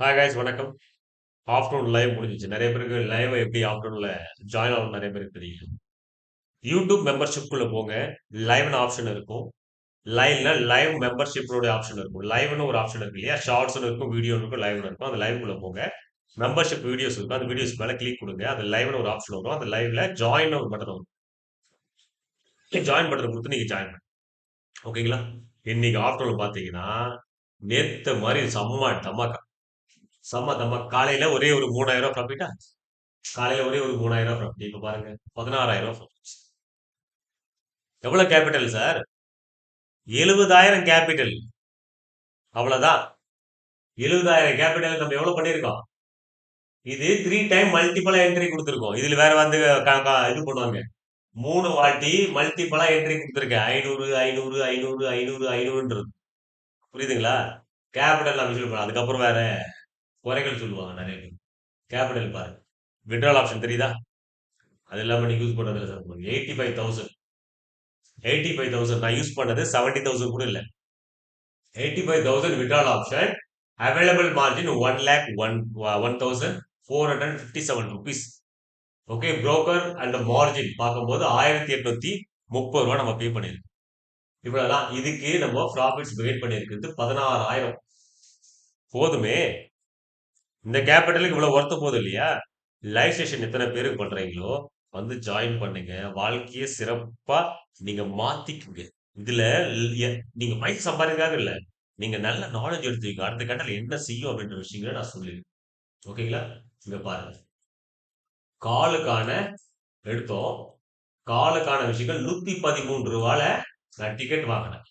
Hi guys வணக்கம். Afternoon live முடிஞ்சிச்சு. நிறைய பேருக்கு லைவ் எப்படி ஆஃப்டர்நூனில் ஜாயின் ஆகணும் நிறைய பேருக்கு தெரியும். யூடியூப் மெம்பர்ஷிப்குள்ளே போங்க. லைவ்னு ஆப்ஷன் இருக்கும். லைவ்ல லைவ் மெம்பர்ஷிப்போட ஆப்ஷன் இருக்கும். லைவ்னு ஒரு ஆப்ஷன் இருக்கு இல்லையா? ஷார்ட்ஸ்னு இருக்கும் வீடியோ இருக்கும் லைவ்னு இருக்கும். அந்த லைவ்குள்ளே போங்க. மெம்பர்ஷிப் வீடியோஸ் இருக்கும். அந்த வீடியோஸ் மேலே கிளிக் கொடுங்க. அந்த லைவ்னு ஒரு ஆப்ஷன் வரும். அந்த லைவ்ல ஜாயின் ஒரு பட்டன் வரும். ஜாயின் பட்டன் கொடுத்து நீங்கள் ஜாயின் பண்ணுங்க ஓகேங்களா இன்னைக்கு ஆஃப்டர்நூன் பார்த்தீங்கன்னா நேற்று மாதிரி செம்ம டமாக்கா. செம்ம தம்மா காலையில ஒரே ஒரு மூணாயிரம் ப்ராஃபிட்டா காலையில ஒரே ஒரு மூணாயிரம் ப்ராஃபிட் இப்ப பாருங்க பதினாறாயிரம் எவ்வளவு கேபிட்டல் சார் எழுபதாயிரம் கேபிட்டல் அவ்வளவுதான். எழுபதாயிரம் கேபிட்டல் நம்ம எவ்வளவு பண்ணியிருக்கோம்? இது த்ரீ டைம் மல்டிபிளா என்ட்ரி கொடுத்துருக்கோம். இதுல வேற வந்து இது பண்ணுவாங்க. மூணு வாட்டி மல்டிபிளா என்ட்ரி கொடுத்துருக்கேன். ஐநூறு ஐநூறு ஐநூறு ஐநூறு ஐநூறுன்றது. புரியுதுங்களா? கேபிட்டல் நான் விஷயம் அதுக்கப்புறம் வேற குறைகள் சொல்லுவாங்க நிறைய பேர். கேபிட்டல் பாருங்க விட்ரால் ஆப்ஷன் தெரியுதா? அது இல்லாமல் நீங்கள் யூஸ் பண்ணதுல sir eighty five thousand eighty five thousand நான் யூஸ் பண்ணது செவன்டி தௌசண்ட் கூட இல்லை. Eighty five thousand withdrawal option available margin one lakh one one thousand four hundred fifty seven rupees okay broker and margin பார்க்கும்போது ஆயிரத்தி எட்நூத்தி முப்பது ரூபா நம்ம பே பண்ணிருக்கோம். இவ்வளோதான் இதுக்கு நம்ம ப்ராஃபிட்ஸ் வெயிட் பண்ணியிருக்கிறது பதினாறாயிரம். போதுமே. இந்த கேபிட்டலுக்கு இவ்வளவு ஒர்த்த போதும் இல்லையா? லைவ் செஷன் எத்தனை பேருக்கு பண்றீங்களோ வந்து ஜாயின் பண்ணுங்க. வாழ்க்கையை சிறப்பா நீங்க மாத்திக்குங்க. இதுல நீங்க மைக் சம்பாதிக்காக இல்ல. நீங்க நல்ல நாலேஜ் எடுத்துக்கங்க. அடுத்த கட்டத்தில் என்ன செய்யும் அப்படின்ற விஷயங்களை நான் சொல்லிடுறேன். ஓகேங்களா இங்க பாருங்க. காலுக்கான எடுத்தோம். காலுக்கான விஷயங்கள் நூத்தி பதிமூன்று ரூபால நான் டிக்கெட் வாங்கினேன்.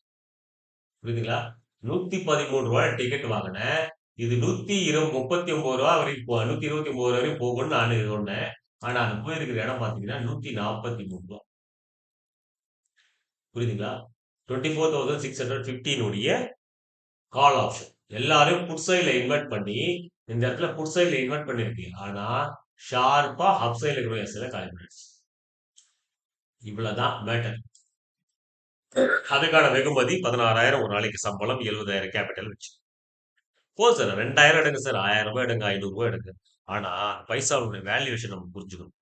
புரியுதுங்களா? நூத்தி பதிமூணு ரூபாய் டிக்கெட் வாங்கினேன். இது நூத்தி இருபது முப்பத்தி ஒன்பது ரூபா வரைக்கும் போ- நூத்தி இருபத்தி ஒன்பது ரூபா வரைக்கும் போகும்னு நான் சொன்னேன் ஆனா அங்க போயிருக்கிற இடம் பாத்தீங்கன்னா நூத்தி நாற்பத்தி மூணு ரூபா. புரியுதுங்களா? Twenty four thousand six hundred ஃபிஃப்டினுடைய call option எல்லாரும் புட் இன்வெர்ட் பண்ணி இந்த இடத்துல புட் இன்வெர்ட் பண்ணிருக்கீங்க ஆனா ஷார்ப்பா ஹப்சைல இருக்கிற எஸ்ல கால் பண்ணிடுச்சு இவ்வளவுதான் மேட்டர் அதுக்கான வெகுமதி பதினாறாயிரம் ஒரு நாளைக்கு சம்பளம் எழுபதாயிரம் கேபிட்டல் வச்சு. போதும் சார் ரெண்டாயிரம் எடுங்க சார் ஆயிரம் ரூபாய் எடுங்க ஐநூறுரூவா எடுங்க. ஆனால் பைசாவுடைய வேல்யூவேஷன் நம்ம புரிஞ்சுக்கணும்.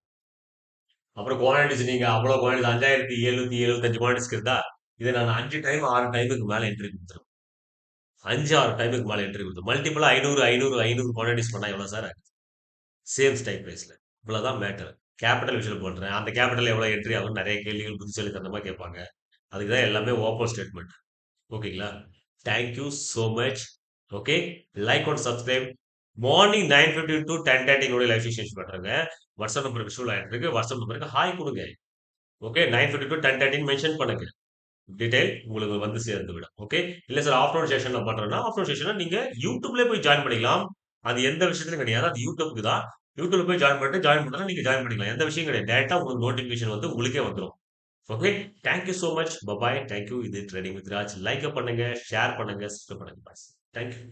அப்புறம் குவான்டிட்டிஸ் நீங்கள் அவ்வளோ குவான்டிட்டி அஞ்சாயிரத்தி எழுநூத்தி எழுபத்தஞ்சு குவான்டிட்டிஸ் இருந்தா இதை நான் அஞ்சு டைம் ஆறு டைமுக்கு மேலே என்ட்ரி கொடுத்துருவேன். அஞ்சு ஆறு டைமுக்கு மேலே என்ட்ரி கொடுத்து மல்டிபிளாக ஐநூறு ஐநூறு ஐநூறு குவான்டிட்டிஸ் பண்ணால் எவ்வளோ சார் சேம் ஸ்டைப் ப்ரைஸில் இவ்வளோதான் மேட்டர் கேபிட்டல் விஷயம் பண்ணுறேன் அந்த கேபிட்டல் எவ்வளோ என்ட்ரி ஆகும் நிறைய கேள்விகள் புதுச்சேரி தந்தமாக கேட்பாங்க. அதுக்கு தான் எல்லாமே ஓப்பன் ஸ்டேட்மெண்ட் ஓகேங்களா thank you so much okay like and subscribe morning nine fifty to ten தேர்ட்டினுடைய life session பண்ணுறாங்க வாட்ஸ்அப் நம்பருக்கு ஷூல் ஆகிட்டு இருக்கு வாட்ஸ்அப் நம்பருக்கு ஹாய் கொடுங்க. Okay nine fifty to ten thirteen mention பண்ணுங்க. டீடைல் உங்களுக்கு வந்து சேர்ந்து விடும். ஓகே இல்லை சார் ஆஃப்டர்நூன் நான் பண்ணுறேன்னா ஆஃப்டர்நூன் செஷன்ல நீங்கள் யூடியூப்லேயே போய் ஜாயின் பண்ணிக்கலாம். அது எந்த விஷயத்துலையும் கிடையாது. அது யூடியூப்க்கு தான். யூடியூப்ல போய் ஜாயின் பண்ணிட்டு ஜாயின் பண்ணா நீங்கள் ஜாயின் பண்ணிக்கலாம். எந்த விஷயம் கிடையாது. டேரெக்டாக உங்களுக்கு நோட்டிஃபிகேஷன் வந்து உங்களுக்கே வந்துடும் okay thank you so much bye bye thank you இது ட்ரேடிங் வித் ராஜ் லைக் பண்ணுங்க ஷேர் பண்ணுங்க சப்ஸ்கிரைப் பண்ணுங்க. Thank you